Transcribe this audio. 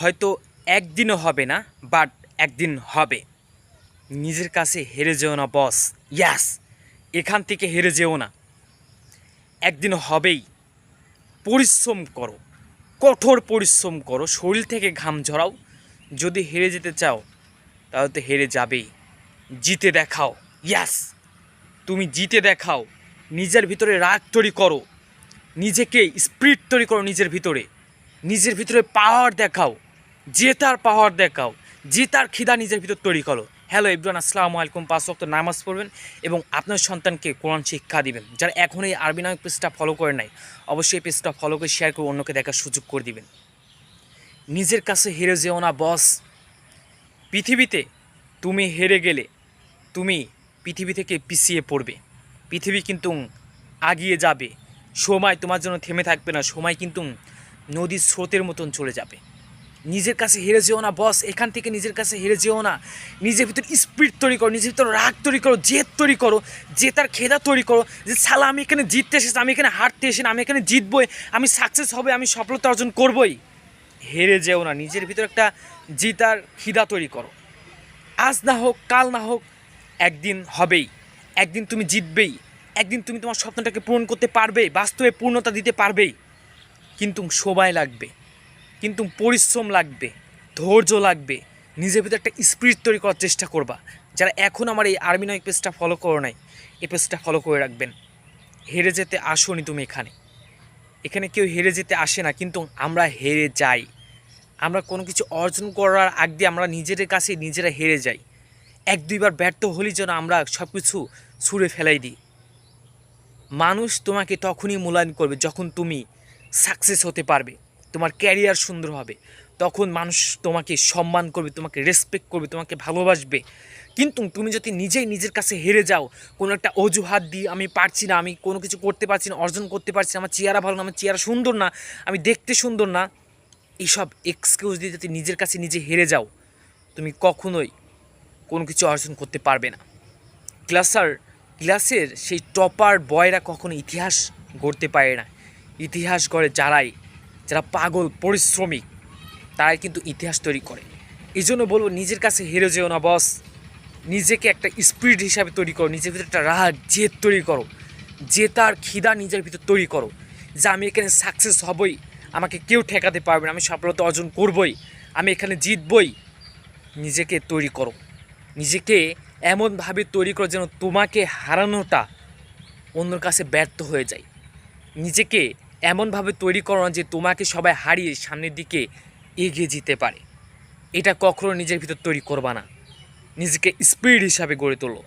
হয়তো একদিনও হবে না বাট একদিন হবে। নিজের কাছে হেরে যেও না বস ইয়াস এখান থেকে হেরে যেও না। একদিন হবেই। পরিশ্রম করো। কঠোর পরিশ্রম করো। শরীর থেকে ঘাম ঝরাও। যদি হেরে যেতে চাও, তাহলে তো হেরে যাবেই। জিতে দেখাও। ইয়াস তুমি জিতে দেখাও। নিজের ভিতরে রাগ তৈরি করো। নিজেকে স্পিরিট তৈরি করো নিজের ভিতরে। নিজের ভিতরে পাওয়ার দেখাও। জেতার পাওয়ার দেখাও। জেতার খিদা নিজের ভিতর তৈরি করো। হ্যালো ইব্রান আসসালামু আলাইকুম। পাঁচ ওয়াক্ত নামাজ পড়বেন এবং আপনার সন্তানকে কোরআন শিক্ষা দিবেন। যারা এখন এই আরবি নামক পেজটা ফলো করে নাই, অবশ্যই এই পেজটা ফলো করে শেয়ার করে অন্যকে দেখার সুযোগ করে দিবেন। নিজের কাছে হেরে যেও না বস পৃথিবীতে তুমি হেরে গেলে তুমি পৃথিবী থেকে পিছিয়ে পড়বে। পৃথিবী কিন্তু আগিয়ে যাবে। সময় তোমার জন্য থেমে থাকবে না। সময় কিন্তু নদীর স্রোতের মতন চলে যাবে। নিজের কাছে হেরে যেও না বস এখান থেকে নিজের কাছে হেরে যেও না। নিজের ভিতর স্পিড তৈরি করো, নিজের ভিতর রাগ তৈরি করো, জেদ তৈরি করো জেতার খেদা তৈরি করো, যে সালা আমি এখানে জিততে এসেছি, আমি এখানে হারতে এসে আমি এখানে জিতবই, আমি সাকসেস হবে, আমি সফলতা অর্জন করবই। হেরে যেও না, নিজের ভিতর একটা জিতার খিদা তৈরি করো। আজ না হোক, কাল না হোক, একদিন হবেই। একদিন তুমি জিতবেই। একদিন তুমি তোমার স্বপ্নটাকে পূরণ করতে পারবে, বাস্তবে পূর্ণতা দিতে পারবেই। কিন্তু সময় লাগবে। কিন্তু পরিশ্রম লাগবে, ধৈর্য লাগবে, নিজের ভিতরে একটা স্পিরিট তৈরি করার চেষ্টা করবা। যারা এখন আমার এই আর্মি নয় পেজটা ফলো করো নাই, এই পেজটা ফলো করে রাখবেন। হেরে যেতে আসোনি তুমি এখানে। এখানে কেউ হেরে যেতে আসে না, কিন্তু আমরা হেরে যাই। আমরা কোনো কিছু অর্জন করার আগ দিয়ে আমরা নিজেদের কাছে নিজেরা হেরে যাই। এক দুইবার ব্যর্থ হলেই যেন আমরা সব কিছু ছুঁড়ে ফেলাই দিই। মানুষ তোমাকে তখনই মূল্যায়ন করবে যখন তুমি সাকসেস হতে পারবে। তোমার ক্যারিয়ার সুন্দর হবে। তখন মানুষ তোমাকে সম্মান করবে, তোমাকে রেসপেক্ট করবে, তোমাকে ভালোবাসবে। কিন্তু তুমি যদি নিজেই নিজের কাছে হেরে যাও, কোনো একটা অজুহাত দিয়ে আমি পারছি না, আমি কোনো কিছু করতে পারছি না, অর্জন করতে পারছি না, আমার চেহারা ভালো না, আমার চেহারা সুন্দর না, আমি দেখতে সুন্দর না, এইসব এক্সকিউজ দিয়ে যদি নিজের কাছে নিজে হেরে যাও, তুমি কখনোই কোনো কিছু অর্জন করতে পারবে না। ক্লাসার ক্লাসের সেই টপার বয়রা কখনো ইতিহাস গড়তে পারে না। ইতিহাস গড়ে যারাই যারা পাগল, পরিশ্রমিক, তারাই কিন্তু ইতিহাস তৈরি করে। এই জন্য বলব, নিজের কাছে হেরে যেও না বস নিজেকে একটা স্পিরিট হিসাবে তৈরি করো, নিজের ভিতরে একটা রাগ, জেদ তৈরি করো। জেতার খিদা নিজের ভিতর তৈরি করো। যে আমি এখানে সাকসেস হবই, আমাকে কেউ ঠেকাতে পারবে না, আমি সফলতা অর্জন করবই, আমি এখানে জিতবই। নিজেকে তৈরি করো। নিজেকে এমনভাবে তৈরি করো যেন তোমাকে হারানোটা অন্যর কাছে ব্যর্থ হয়ে যায়। নিজেকে এমনভাবে তৈরি করো না যে তোমাকে সবাই হারিয়ে সামনের দিকে এগিয়ে যেতে পারে। এটা কখনো নিজের ভিতর তৈরি করবা না। নিজেকে স্পিড হিসাবে গড়ে তোলো।